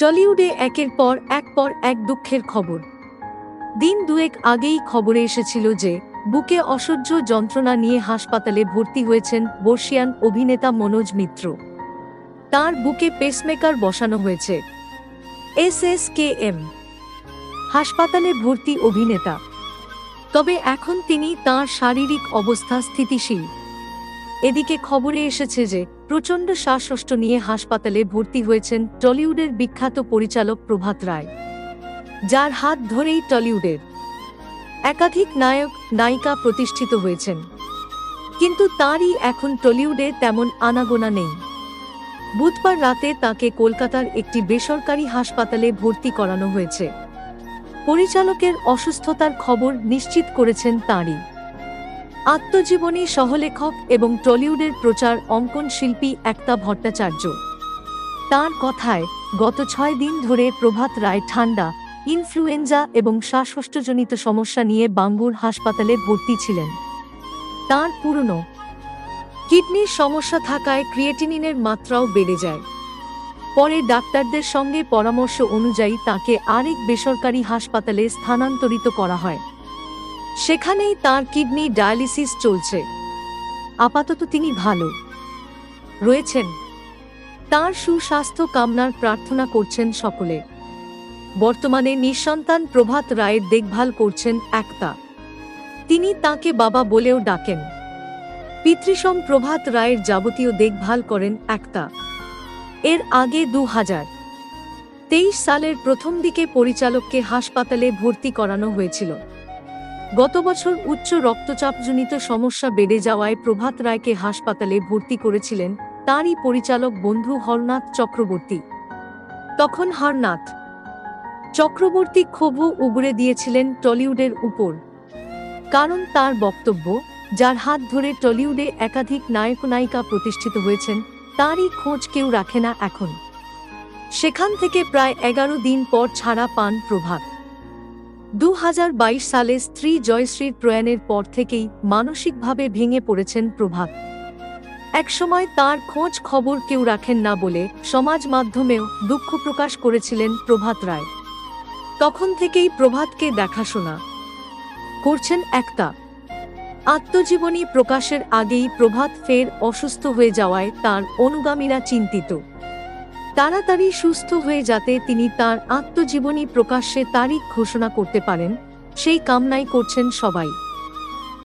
টলিউডে একের পর এক পর এক দুঃখের খবর। দিন দুয়েক আগেই খবরে এসেছিল যে, বুকে অসহ্য যন্ত্রণা নিয়ে হাসপাতালে ভর্তি হয়েছেন বর্ষিয়ান অভিনেতা মনোজ মিত্র। তার বুকে পেসমেকার বসানো হয়েছে। S S K M. হাসপাতালে ভর্তি অভিনেতা। তবে এখন তিনি তার শারীরিক অবস্থা স্থিতিশীল। এদিকে খবরে এসেছে যে প্রচণ্ড শ্বাসকষ্ট নিয়ে হাসপাতালে ভর্তি হয়েছেন টলিউডের বিখ্যাত পরিচালক প্রভাত রায়। যার হাত ধরেই টলিউডের একাধিক নায়ক, নায়িকা প্রতিষ্ঠিত হয়েছেন। কিন্তু তাঁরই এখন টলিউডে তেমন আনাগোনা নেই। বুধবার রাতে তাকে কলকাতার একটি বেসরকারি হাসপাতালে ভর্তি করানো হয়েছে। পরিচালকের অসুস্থতার খবর নিশ্চিত করেছেন তাঁরই। আত্মজীবনী সহলেখক এবং টলিউডের প্রচার অঙ্কন শিল্পী একতা ভট্টাচার্য। তার কথায়, গত ছয় দিন ধরে প্রভাত রায় ঠান্ডা ইনফ্লুয়েঞ্জা এবং শ্বাসকষ্টজনিত সমস্যা নিয়ে বাঙ্গুর হাসপাতালে ভর্তি ছিলেন। তার পুরনো কিডনির সমস্যা থাকায় ক্রিয়েটিনিনের মাত্রাও বেড়ে যায়। পরে ডাক্তারদের সঙ্গে পরামর্শ অনুযায়ী তাকে আরেক বেসরকারি হাসপাতালে স্থানান্তরিত করা হয়। সেখানেই তার কিডনি ডায়ালিসিস চলছে। আপাতত তিনি ভালো। রয়েছেন। তার সুস্বাস্থ্য কামনার প্রার্থনা করছেন সকলে। বর্তমানে নিঃসন্তান প্রভাত রায়ের দেখভাল করছেন একতা। তিনি তাকে বাবা বলেও ডাকেন। পিতৃসম প্রভাত রায়ের যাবতীয় দেখভাল করেন একতা। এর আগে দু হাজার তেইশ সালের প্রথম দিকে পরিচালককে হাসপাতালে ভর্তি করানো হয়েছিল। গত বছর উচ্চ রক্তচাপজনিত সমস্যা বেড়ে যাওয়ায় প্রভাত রায়কে হাসপাতালে ভর্তি করেছিলেন তারই পরিচালক বন্ধু হরনাথ চক্রবর্তী। তখন হরনাথ চক্রবর্তী ক্ষোভও উগড়ে দিয়েছিলেন টলিউডের উপর। কারণ তার বক্তব্য, যার হাত ধরে টলিউডে একাধিক নায়ক নায়িকা প্রতিষ্ঠিত হয়েছেন, তারই খোঁজ কেউ রাখে না এখন। সেখান থেকে প্রায় এগারো দিন পর ছাড়া পান প্রভাত। দু হাজার বাইশ সালে স্ত্রী জয়শ্রীর প্রয়াণের পর থেকেই মানসিকভাবে ভেঙে পড়েছেন প্রভাত। একসময় তার খোঁজ খবর কেউ রাখেন না বলে সমাজ মাধ্যমেও দুঃখ প্রকাশ করেছিলেন প্রভাত রায়। তখন থেকেই প্রভাতকে দেখাশোনা করছেন একটা আত্মজীবনী প্রকাশের আগেই প্রভাত ফের অসুস্থ হয়ে যাওয়ায় তার অনুগামীরা চিন্তিত। তাড়াতাড়ি সুস্থ হয়ে যাতে তিনি তার আত্মজীবনী প্রকাশ্যে তারিখ ঘোষণা করতে পারেন, সেই কামনাই করছেন সবাই।